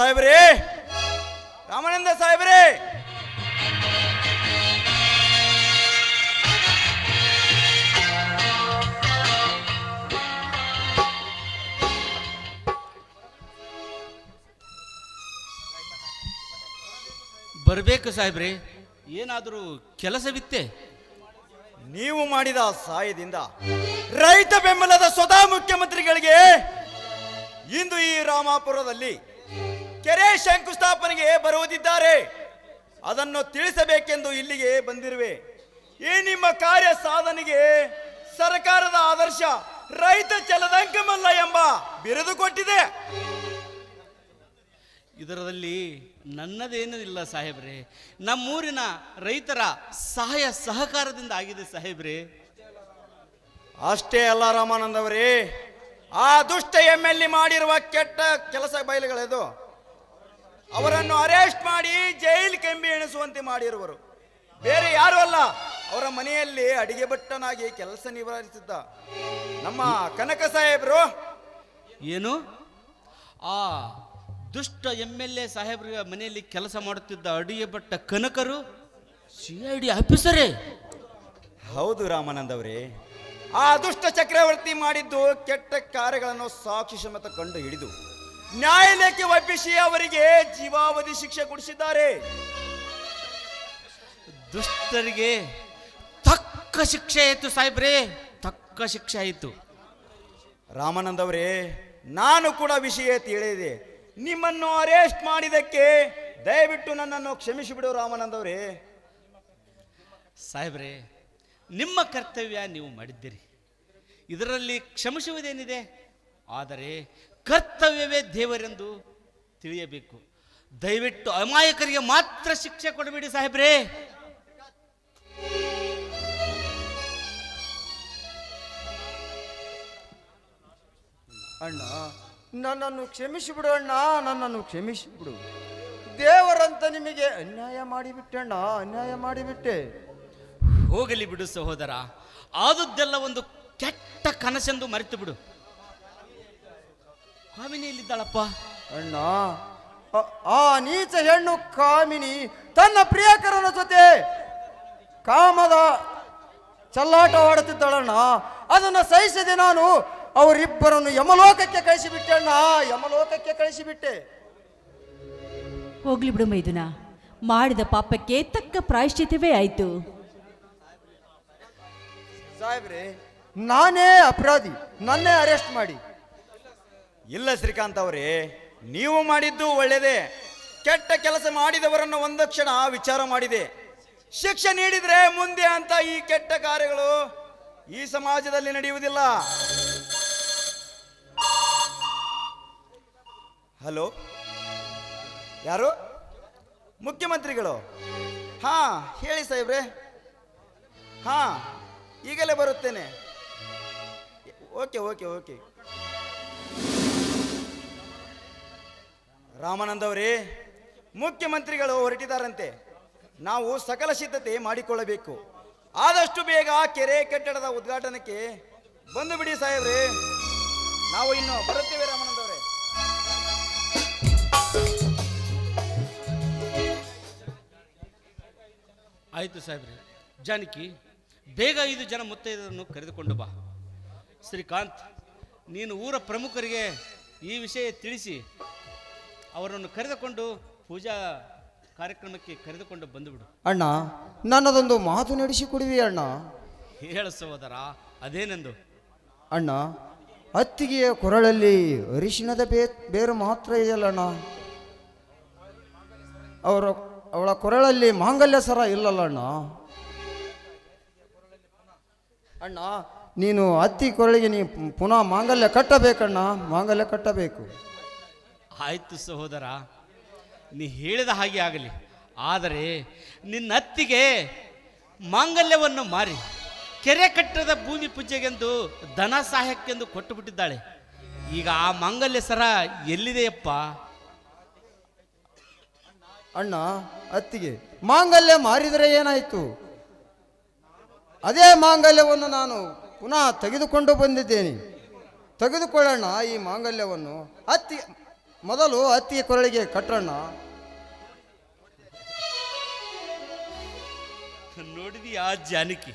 ಸಾಹೇಬ್ರೇ. ರಾಮಾನಂದ ಸಾಹೇಬ್ರಿ. ಬರಬೇಕು ಸಾಹೇಬ್ರೆ. ಏನಾದರೂ ಕೆಲಸವಿತ್ತೆ? ನೀವು ಮಾಡಿದ ಸಹಾಯದಿಂದ ರೈತ ಬೆಂಬಲದ ಸ್ವತಃ ಮುಖ್ಯಮಂತ್ರಿಗಳಿಗೆ ಇಂದು ಈ ರಾಮಾಪುರದಲ್ಲಿ ಕೆರೆ ಶಂಕುಸ್ಥಾಪನೆಗೆ ಬರುವುದಿದ್ದಾರೆ. ಅದನ್ನು ತಿಳಿಸಬೇಕೆಂದು ಇಲ್ಲಿಗೆ ಬಂದಿರುವೆ. ಈ ನಿಮ್ಮ ಕಾರ್ಯ ಸಾಧನೆಗೆ ಸರ್ಕಾರದ ಆದರ್ಶ ರೈತ ಚಲದಂಕಮಲ್ಲ ಎಂಬ ಬಿರುದು ಕೊಟ್ಟಿದೆ. ಇದರಲ್ಲಿ ನನ್ನದೇನೂ ಇಲ್ಲ ಸಾಹೇಬ್ರೆ ನಮ್ಮೂರಿನ ರೈತರ ಸಹಾಯ ಸಹಕಾರದಿಂದ ಆಗಿದೆ ಸಾಹೇಬ್ರೆ. ಅಷ್ಟೇ ಅಲ್ಲ ರಾಮಾನಂದ್ ಅವರೇ ಆ ದುಷ್ಟ ಎಮ್ಮೆಲ್ಲಿ ಎಲ್ ಎ ಮಾಡಿರುವ ಕೆಟ್ಟ ಕೆಲಸ ಬಯಲುಗಳದು. ಅವರನ್ನು ಅರೆಸ್ಟ್ ಮಾಡಿ ಜೈಲ್ ಕೆಂಬಿ ಎಣಿಸುವಂತೆ ಮಾಡಿರುವರು. ಬೇರೆ ಯಾರು ಅಲ್ಲ. ಅವರ ಮನೆಯಲ್ಲಿ ಅಡಿಗೆ ಭಟ್ಟನಾಗಿ ಕೆಲಸ ನಿವಾರಿಸಿದ್ದ ನಮ್ಮ ಕನಕ ಸಾಹೇಬರು. ಏನು? ಆ ದುಷ್ಟ ಎಂ ಎಲ್ ಎ ಸಾಹೇಬ್ರ ಮನೆಯಲ್ಲಿ ಕೆಲಸ ಮಾಡುತ್ತಿದ್ದ ಅಡಿಗೆ ಭಟ್ಟ ಕನಕರು ಸಿ ಐ ಡಿ ಆಫೀಸರೇ. ಹೌದು ರಾಮಾನಂದ ಅವರೇ ಆ ದುಷ್ಟ ಚಕ್ರವರ್ತಿ ಮಾಡಿದ್ದು ಕೆಟ್ಟ ಕಾರ್ಯಗಳನ್ನು ಸಾಕ್ಷಿ ಸಮೇತ ಕಂಡು ಹಿಡಿದು ನ್ಯಾಯಾಲಯಕ್ಕೆ ಒಪ್ಪಿಸಿ ಅವರಿಗೆ ಜೀವಾವಧಿ ಶಿಕ್ಷೆ ಕೊಡಿಸಿದ್ದಾರೆ. ದುಷ್ಟರಿಗೆ ತಕ್ಕ ಶಿಕ್ಷೆ ಆಯಿತು ಸಾಹೇಬ್ರೆ ತಕ್ಕ ಶಿಕ್ಷೆ ಆಯಿತು. ರಾಮಾನಂದ ಅವರೇ ನಾನು ಕೂಡ ವಿಷಯ ತಿಳಿದಿದೆ. ನಿಮ್ಮನ್ನು ಅರೆಸ್ಟ್ ಮಾಡಿದಕ್ಕೆ ದಯವಿಟ್ಟು ನನ್ನನ್ನು ಕ್ಷಮಿಸಿಬಿಡು ರಾಮಾನಂದ ಅವರೇ ಸಾಹೇಬ್ರೆ ನಿಮ್ಮ ಕರ್ತವ್ಯ ನೀವು ಮಾಡಿದ್ದೀರಿ. ಇದರಲ್ಲಿ ಕ್ಷಮಿಸುವುದೇನಿದೆ? ಆದರೆ ಕರ್ತವ್ಯವೇ ದೇವರೆಂದು ತಿಳಿಯಬೇಕು. ದಯವಿಟ್ಟು ಅಮಾಯಕರಿಗೆ ಮಾತ್ರ ಶಿಕ್ಷೆ ಕೊಡಬೇಡಿ ಸಾಹೇಬ್ರೇ. ಅಣ್ಣ ನನ್ನನ್ನು ಕ್ಷಮಿಸಿಬಿಡು ಅಣ್ಣ ನನ್ನನ್ನು ಕ್ಷಮಿಸಿಬಿಡು. ದೇವರಂತ ನಿಮಗೆ ಅನ್ಯಾಯ ಮಾಡಿಬಿಟ್ಟೆ ಅಣ್ಣ ಅನ್ಯಾಯ ಮಾಡಿಬಿಟ್ಟೆ. ಹೋಗಲಿ ಬಿಡು ಸಹೋದರ ಆದದ್ದೆಲ್ಲ ಒಂದು ಕೆಟ್ಟ ಕನಸೆಂದು ಮರೆತು ಬಿಡು. ಕಾಮಿನಿಯಲ್ಲಿದ್ದಾಳಪ್ಪ. ಅಣ್ಣ ಆ- ಆ ನೀಚ ಹೆಣ್ಣು ಕಾಮಿನಿ ತನ್ನ ಪ್ರಿಯಕರನ ಜೊತೆ ಕಾಮದ ಚಲ್ಲಾಟವಾಡುತ್ತಿದ್ದಳಣ್ಣ. ಅದನ್ನು ಸಹಿಸದೆ ನಾನು. ಅವರಿಬ್ಬರನ್ನು ಯಮಲೋಕಕ್ಕೆ ಕಳಿಸಿಬಿಟ್ಟೆ ಅಣ್ಣ. ಯಮಲೋಕಕ್ಕೆ ಕಳಿಸಿಬಿಟ್ಟೆ. ಹೋಗ್ಲಿ ಬಿಡು ಮೈದುನ. ಮಾಡಿದ ಪಾಪಕ್ಕೆ ತಕ್ಕ ಪ್ರಾಯಶ್ಚಿತವೇ ಆಯ್ತು. ಸಾಹೇಬ್ರೆ ನಾನೇ ಅಪರಾಧಿ. ನನ್ನೇ ಅರೆಸ್ಟ್ ಮಾಡಿ. ಇಲ್ಲ ಶ್ರೀಕಾಂತ್ ಅವರೇ, ನೀವು ಮಾಡಿದ್ದು ಒಳ್ಳೆಯದೇ ಕೆಟ್ಟ ಕೆಲಸ ಮಾಡಿದವರನ್ನು ಒಂದು ಕ್ಷಣ ವಿಚಾರ ಮಾಡಿದೆ. ಶಿಕ್ಷೆ ನೀಡಿದರೆ ಮುಂದೆ ಅಂತ ಈ ಕೆಟ್ಟ ಕಾರ್ಯಗಳು ಈ ಸಮಾಜದಲ್ಲಿ ನಡೆಯುವುದಿಲ್ಲ. ಹಲೋ? ಯಾರು? ಮುಖ್ಯಮಂತ್ರಿಗಳು? ಹಾ, ಹೇಳಿ ಸಾಹೇಬ್ರೆ. ಹಾ, ಈಗಲೇ ಬರುತ್ತೇನೆ. Okay okay okay. ರಾಮಾನಂದ್ ಅವರೇ ಮುಖ್ಯಮಂತ್ರಿಗಳು ಹೊರಟಿದ್ದಾರಂತೆ. ನಾವು ಸಕಲ ಸಿದ್ಧತೆ ಮಾಡಿಕೊಳ್ಳಬೇಕು. ಆದಷ್ಟು ಬೇಗ ಕೆರೆ ಕಟ್ಟಡದ ಉದ್ಘಾಟನೆಗೆ ಬಂದು ಬಿಡಿ ಸಾಹೇಬ್ರೆ. ನಾವು ಇನ್ನು ಬರುತ್ತೇವೆ ರಾಮಾನಂದ್ ಅವರೇ ಆಯಿತು ಸಾಹೇಬ್ರೆ. ಜಾನಕಿ, ಬೇಗ ಐದು ಜನ ಮುತ್ತೈದರನ್ನು ಕರೆದುಕೊಂಡು ಬಾ. ಶ್ರೀಕಾಂತ್, ನೀನು ಊರ ಪ್ರಮುಖರಿಗೆ ಈ ವಿಷಯ ತಿಳಿಸಿ ಅವರನ್ನು ಕರೆದುಕೊಂಡು ಪೂಜಾ ಕಾರ್ಯಕ್ರಮಕ್ಕೆ ಕರೆದುಕೊಂಡು ಬಂದುಬಿಡು. ಅಣ್ಣ ನನ್ನದೊಂದು ಮಾತು ನಡೆಸಿಕೊಡುವಿ ಅಣ್ಣ. ಹೇಳು ಸಹೋದರ ಅದೇನೆಂದು? ಅಣ್ಣ ಅತ್ತಿಗೆಯ ಕೊರಳಲ್ಲಿ ಅರಿಶಿಣದ ಬೇ ಬೇರು ಮಾತ್ರ ಇದೆಯಲ್ಲಣ್ಣ ಅವರ ಅವಳ ಕೊರಳಲ್ಲಿ ಮಾಂಗಲ್ಯ ಸರ ಇಲ್ಲಲ್ಲ ಅಣ್ಣ. ಅಣ್ಣ ನೀನು ಅತ್ತಿ ಕೊರಳಿಗೆ ನೀ ಪುನಃ ಮಾಂಗಲ್ಯ ಕಟ್ಟಬೇಕಣ್ಣ ಮಾಂಗಲ್ಯ ಕಟ್ಟಬೇಕು. ಆಯಿತು ಸಹೋದರ, ನೀ ಹೇಳಿದ ಹಾಗೆ ಆಗಲಿ. ಆದರೆ ನಿನ್ನ ಅತ್ತಿಗೆ ಮಾಂಗಲ್ಯವನ್ನು ಮಾರಿ, ಕೆರೆ ಕಟ್ಟದ ಭೂಮಿ ಪೂಜೆಗೆಂದು ಧನ ಸಹಾಯಕ್ಕೆಂದು ಕೊಟ್ಟು ಬಿಟ್ಟಿದ್ದಾಳೆ. ಈಗ ಆ ಮಾಂಗಲ್ಯ ಸರ ಎಲ್ಲಿದೆಯಪ್ಪ? ಅಣ್ಣ, ಅತ್ತಿಗೆ, ಮಾಂಗಲ್ಯ ಮಾರಿದರೆ ಏನಾಯಿತು? ಅದೇ ಮಾಂಗಲ್ಯವನ್ನು ನಾನು ಪುನಃ ತೆಗೆದುಕೊಂಡು ಬಂದಿದ್ದೇನೆ. ತೆಗೆದುಕೊಳ್ಳೋಣ ಈ ಮಾಂಗಲ್ಯವನ್ನು. ಅತ್ತಿ ಮೊದಲು ಅತ್ತಿಯ ಕೊರಳಿಗೆ ಕಟ್ಟೋಣ. ಆ ಜಾನಕಿ?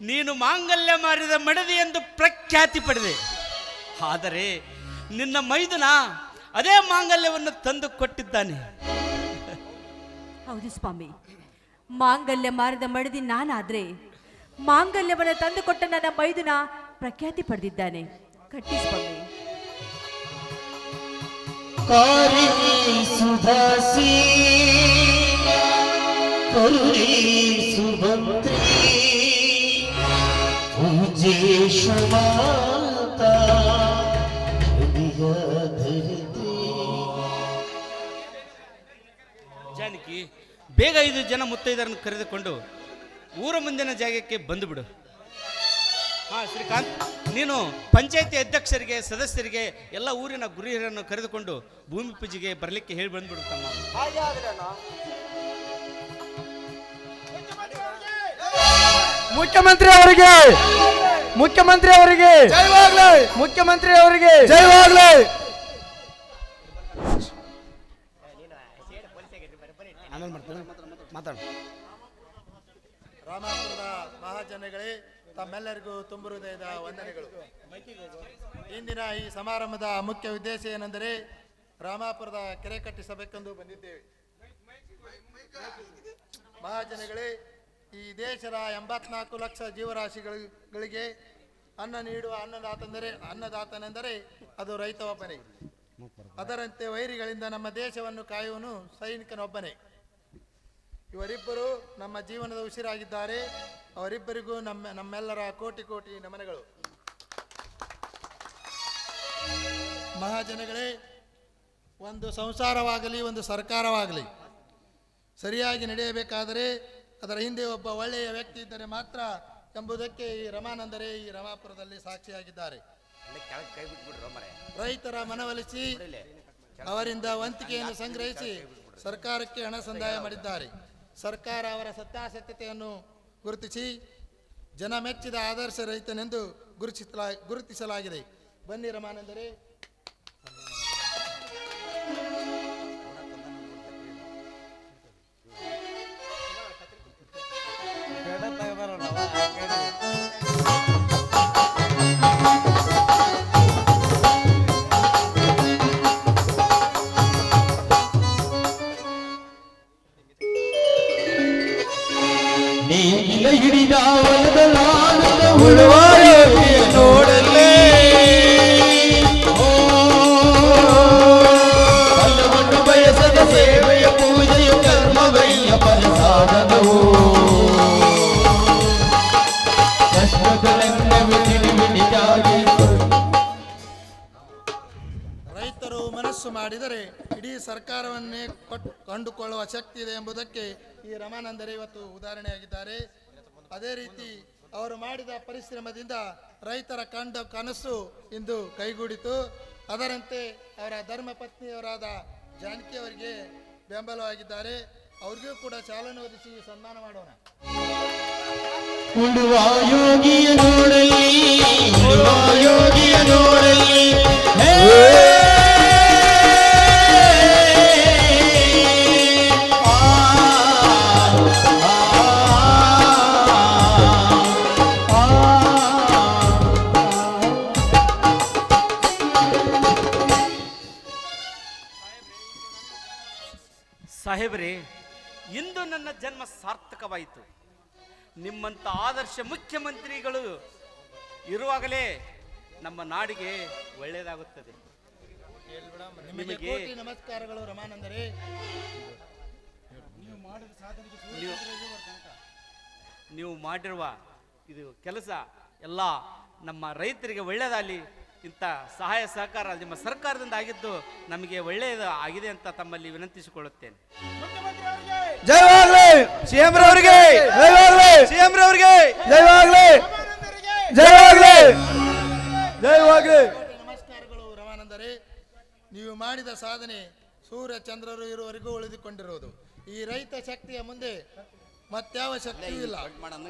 ನೀನು ಮಾಂಗಲ್ಯ ಮಾರಿದ ಮಡದಿ ಎಂದು ಪ್ರಖ್ಯಾತಿ ಪಡೆದೆ. ಆದರೆ ನಿನ್ನ ಮೈದುನ ಅದೇ ಮಾಂಗಲ್ಯವನ್ನು ತಂದು ಕೊಟ್ಟಿದ್ದಾನೆ. ಹೌದು ಸ್ವಾಮಿ. ಮಾಂಗಲ್ಯ ಮಾರಿದ ಮಡದಿ ನಾನಾದ್ರೆ ಮಾಂಗಲ್ಯವನ್ನು ತಂದುಕೊಟ್ಟ ನನ್ನ ಮೈದುನ ಪ್ರಖ್ಯಾತಿ ಪಡೆದಿದ್ದಾನೆ. ಕಟ್ಟಿ ಸ್ವಾಮಿ. ಕಾರಿಣಿ ಸುಧಾಸಿ ಕರುಣಿ ಸುಭದ್ರಿ ಪೂಜೇಶ ಮಾತಾ ಜಾನಕಿ ಬೇಗ ಐದು ಜನ ಮುತ್ತೈದರನ್ನು ಕರೆದುಕೊಂಡು ಊರ ಮುಂದಿನ ಜಾಗಕ್ಕೆ ಬಂದು ಬಿಡು ಹಾ ಶ್ರೀಕಾಂತ್ ನೀನು ಪಂಚಾಯತಿ ಅಧ್ಯಕ್ಷರಿಗೆ ಸದಸ್ಯರಿಗೆ ಎಲ್ಲ ಊರಿನ ಗುರಿಯರನ್ನು ಕರೆದುಕೊಂಡು ಭೂಮಿ ಪೂಜೆಗೆ ಬರಲಿಕ್ಕೆ ಹೇಳಿ ಬಂದ್ಬಿಡು ತಮ್ಮ. ಅಣ್ಣ. ಮುಖ್ಯಮಂತ್ರಿ ಅವರಿಗೆ ಮುಖ್ಯಮಂತ್ರಿ ಅವರಿಗೆ ಜಯವಾಗ್ಲಿ ಮುಖ್ಯಮಂತ್ರಿ ಅವರಿಗೆ. ಜೈವಾಗ್ಲಿ ಆಮೇಲೆ ಮಾಡ್ತೀನಿ. ಮಾತಾಡು. ರಾಮಾಪುರದ ಮಹಾಜನಗಳೇ, ತಮ್ಮೆಲ್ಲರಿಗೂ ತುಂಬು ಹೃದಯದ ವಂದನೆಗಳು. ಇಂದಿನ ಈ ಸಮಾರಂಭದ ಮುಖ್ಯ ಉದ್ದೇಶ ಏನೆಂದರೆ ರಾಮಾಪುರದ ಕೆರೆ ಕಟ್ಟಿಸಬೇಕೆಂದು ಬಂದಿದ್ದೇವೆ. ಮಹಾಜನಗಳೇ, ಈ ದೇಶದ ಎಂಬತ್ನಾಲ್ಕು ಲಕ್ಷ ಜೀವರಾಶಿಗಳಿಗೆ ಅನ್ನ ನೀಡುವ ಅನ್ನದಾತಂದರೆ, ಅನ್ನದಾತನೆಂದರೆ ಅದು ರೈತ ಒಬ್ಬನೇ. ಅದರಂತೆ ವೈರಿಗಳಿಂದ ನಮ್ಮ ದೇಶವನ್ನು ಕಾಯುವನು ಸೈನಿಕನೊಬ್ಬನೇ. ಇವರಿಬ್ಬರು ನಮ್ಮ ಜೀವನದ ಉಸಿರಾಗಿದ್ದಾರೆ. ಅವರಿಬ್ಬರಿಗೂ ನಮ್ಮ ನಮ್ಮೆಲ್ಲರ ಕೋಟಿ ಕೋಟಿ ನಮನಗಳು. ಮಹಾಜನಗಳೇ ಒಂದು ಸಂಸಾರವಾಗಲಿ ಒಂದು ಸರ್ಕಾರವಾಗಲಿ ಸರಿಯಾಗಿ ನಡೆಯಬೇಕಾದರೆ ಅದರ ಹಿಂದೆ ಒಬ್ಬ ಒಳ್ಳೆಯ ವ್ಯಕ್ತಿ ಇದ್ದರೆ ಮಾತ್ರ ಎಂಬುದಕ್ಕೆ ಈ ರಮಾನಂದರೇ ಈ ರಮಾಪುರದಲ್ಲಿ ಸಾಕ್ಷಿಯಾಗಿದ್ದಾರೆ. ರೈತರ ಮನವೊಲಿಸಿ ಅವರಿಂದ ವಂತಿಕೆಯನ್ನು ಸಂಗ್ರಹಿಸಿ ಸರ್ಕಾರಕ್ಕೆ ಹಣ ಸಂದಾಯ ಮಾಡಿದ್ದಾರೆ. ಸರ್ಕಾರ ಅವರ ಸತ್ಯಾಸತ್ಯತೆಯನ್ನು ಗುರುತಿಸಿ ಜನ ಮೆಚ್ಚಿದ ಆದರ್ಶ ರೈತನೆಂದು ಗುರುತಿಸಲಾ ಗುರುತಿಸಲಾಗಿದೆ. ಬನ್ನಿ ರಮಾನಂದರೇ. ಸರ್ಕಾರವನ್ನೇ ಕಂಡುಕೊಳ್ಳುವ ಶಕ್ತಿ ಇದೆ ಎಂಬುದಕ್ಕೆ ಈ ರಮಾನಂದರೇ ಇವತ್ತು ಉದಾಹರಣೆಯಾಗಿದ್ದಾರೆ. ಅದೇ ರೀತಿ ಅವರು ಮಾಡಿದ ಪರಿಶ್ರಮದಿಂದ ರೈತರ ಕಂಡ ಕನಸು ಇಂದು ಕೈಗೂಡಿತು. ಅದರಂತೆ ಅವರ ಧರ್ಮಪತ್ನಿಯವರಾದ ಜಾನಕಿ ಅವರಿಗೆ ಬೆಂಬಲವಾಗಿದ್ದಾರೆ. ಅವ್ರಿಗೂ ಕೂಡ ಚಾಲನೆ ಒದಗಿಸಿ ಸನ್ಮಾನ ಮಾಡೋಣ. ಯೋಗಿಯ ನೋಡಲಿ ಯೋಗಿಯ ನೋಡಲಿ. ಸಾಹೇಬ್ರಿ ಇಂದು ನನ್ನ ಜನ್ಮ ಸಾರ್ಥಕವಾಯಿತು. ನಿಮ್ಮಂಥ ಆದರ್ಶ ಮುಖ್ಯಮಂತ್ರಿಗಳು ಇರುವಾಗಲೇ ನಮ್ಮ ನಾಡಿಗೆ ಒಳ್ಳೆಯದಾಗುತ್ತದೆ. ನಿಮಗೆ ನಮಸ್ಕಾರಗಳು ರಮಾನಂದರೇ. ನೀವು ನೀವು ಮಾಡಿರುವ ಇದು ಕೆಲಸ ಎಲ್ಲ ನಮ್ಮ ರೈತರಿಗೆ ಒಳ್ಳೆಯದಾಗಲಿ ಇಂಥ ಸಹಾಯ ಸಹಕಾರ ನಿಮ್ಮ ಸರ್ಕಾರದಿಂದ ಆಗಿದ್ದು ನಮಗೆ ಒಳ್ಳೆಯದು ಆಗಿದೆ ಅಂತ ತಮ್ಮಲ್ಲಿ ವಿನಂತಿಸಿಕೊಳ್ಳುತ್ತೇನೆ. ಜಯವಾಗ್ಲಿ ಸಿಎಂ ರವರಿಗೆ ಜಯವಾಗ್ಲಿ ಸಿಎಂ ರವರಿಗೆ ಜಯವಾಗ್ಲಿ ಜಯವಾಗ್ಲಿ ಜಯವಾಗ್ಲಿ ನಮಸ್ಕಾರಗಳು ರಮಾನಂದರೇ ನೀವು ಮಾಡಿದ ಸಾಧನೆ ಸೂರ್ಯ ಚಂದ್ರರು ಇರುವವರೆಗೂ ಉಳಿದುಕೊಂಡಿರುವುದು. ಈ ರೈತ ಶಕ್ತಿಯ ಮುಂದೆ ಮತ್ಯಾವ ಶಕ್ತಿಯೂ ಇಲ್ಲ.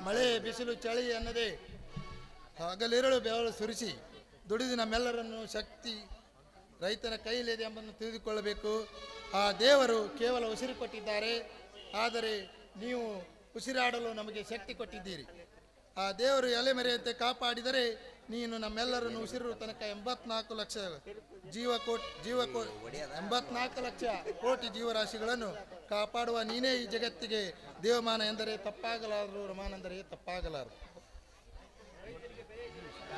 ಮಳೆ ಬಿಸಿಲು ಚಳಿ ಅನ್ನದೇ ಹಗಲಿರಳು ಬೆವಳು ಸುರಿಸಿ. ದುಡಿದು ನಮ್ಮೆಲ್ಲರನ್ನು ಶಕ್ತಿ ರೈತನ ಕೈಲಿದೆ ಎಂಬುದನ್ನು ತಿಳಿದುಕೊಳ್ಳಬೇಕು. ಆ ದೇವರು ಕೇವಲ ಉಸಿರು ಕೊಟ್ಟಿದ್ದಾರೆ. ಆದರೆ ನೀವು ಉಸಿರಾಡಲು ನಮಗೆ ಶಕ್ತಿ ಕೊಟ್ಟಿದ್ದೀರಿ. ಆ ದೇವರು ಎಲೆಮೆರೆಯಂತೆ ಕಾಪಾಡಿದರೆ ನೀನು ನಮ್ಮೆಲ್ಲರನ್ನು ಉಸಿರು ತನಕ ಎಂಬತ್ನಾಲ್ಕು ಲಕ್ಷ ಜೀವ ಕೋಟಿ ಜೀವ ಕೋಟಿ, ಎಂಬತ್ನಾಲ್ಕು ಲಕ್ಷ ಕೋಟಿ ಜೀವರಾಶಿಗಳನ್ನು ಕಾಪಾಡುವ ನೀನೇ ಈ ಜಗತ್ತಿಗೆ ದೇವಮಾನ ಎಂದರೆ ತಪ್ಪಾಗಲಾರದು, ರಮಾನೆಂದರೆ ತಪ್ಪಾಗಲಾರದು.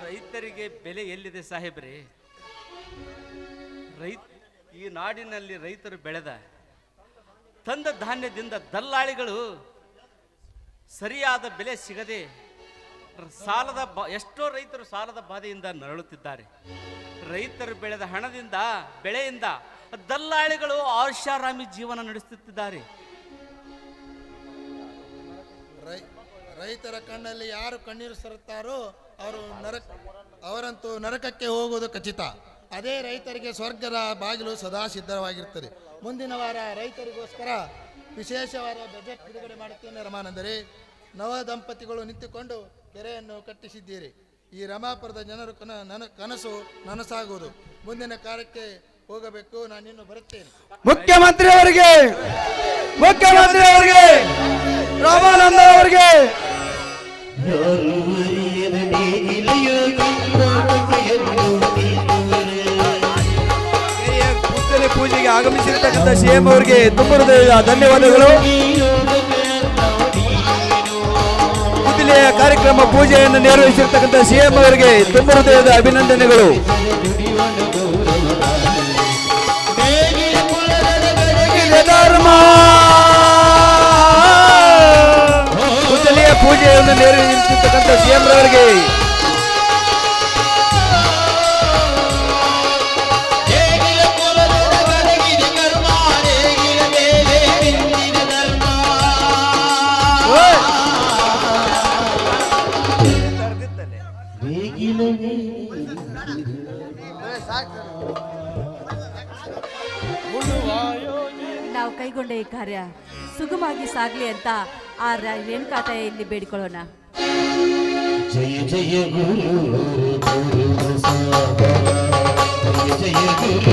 ರೈತರಿಗೆ ಬೆಲೆ ಎಲ್ಲಿದೆ ಸಾಹೇಬ್ರಿ? ರೈತ, ಈ ನಾಡಿನಲ್ಲಿ ರೈತರು ಬೆಳೆದ, ತಂದ ಧಾನ್ಯದಿಂದ ದಲ್ಲಾಳಿಗಳು ಸರಿಯಾದ ಬೆಲೆ ಸಿಗದೆ ಸಾಲದ ಬಾ, ಎಷ್ಟೋ ರೈತರು ಸಾಲದ ಬಾಧೆಯಿಂದ ನರಳುತ್ತಿದ್ದಾರೆ. ರೈತರು ಬೆಳೆದ ಹಣದಿಂದ, ಬೆಳೆಯಿಂದ ದಲ್ಲಾಳಿಗಳು ಆಶಾರಾಮಿ ಜೀವನ ನಡೆಸುತ್ತಿದ್ದಾರೆ. ರೈತರ ಕಣ್ಣಲ್ಲಿ ಯಾರು ಕಣ್ಣೀರು ಸರುತ್ತಾರೋ ಅವರು ನರಕ, ಅವರಂತೂ ನರಕಕ್ಕೆ ಹೋಗುವುದು ಖಚಿತ. ಅದೇ ರೈತರಿಗೆ ಸ್ವರ್ಗದ ಬಾಗಿಲು ಸದಾ ಸಿದ್ಧವಾಗಿರುತ್ತದೆ. ಮುಂದಿನ ವಾರ ರೈತರಿಗೋಸ್ಕರ ವಿಶೇಷವಾದ ಬಜೆಟ್ ಬಿಡುಗಡೆ ಮಾಡುತ್ತೇನೆ ರಮಾನಂದರೆ. ನವ ದಂಪತಿಗಳು ನಿಂತುಕೊಂಡು ಕೆರೆಯನ್ನು ಕಟ್ಟಿಸಿದ್ದೀರಿ. ಈ ರಮಾಪುರದ ಜನರು ಕನ, ನನ, ಕನಸು ನನಸಾಗುವುದು. ಮುಂದಿನ ಕಾರ್ಯಕ್ಕೆ ಹೋಗಬೇಕು ನಾನು ಇನ್ನು ಬರುತ್ತೇನೆ. ಮುಖ್ಯಮಂತ್ರಿ ಅವರಿಗೆ ಮುಖ್ಯಮಂತ್ರಿ ಅವರಿಗೆ, ರಾಮಾನಂದ ಅವರಿಗೆ. ಆಗಮಿಸಿರ್ತಕ್ಕಂಥ ಸಿಎಂ ಅವರಿಗೆ ತುಂಬ ಹೃದಯದ ಧನ್ಯವಾದಗಳು. ಕುದಿಲೆಯ ಕಾರ್ಯಕ್ರಮ ಪೂಜೆಯನ್ನು ನಿರ್ವಹಿಸಿರ್ತಕ್ಕಂಥ ಸಿಎಂ ಅವರಿಗೆ ತುಂಬ ಹೃದಯದ ಅಭಿನಂದನೆಗಳು. ಧರ್ಮ ಪುತ್ಲಿಯ ಪೂಜೆಯನ್ನು ನಿರ್ವಹಿಸಿರ್ತಕ್ಕಂಥ ಸಿಎಂ ಅವರಿಗೆ ನಾವು ಕೈಗೊಂಡ ಈ ಕಾರ್ಯ ಸುಗಮವಾಗಿ ಸಾಗಲಿ ಅಂತ ಆ ಇಲ್ಲಿ ಬೇಡಿಕೊಳ್ಳೋಣ. ಜಯ ಜಯ ಗುರು ಜಯ ಜಯ ಗುರು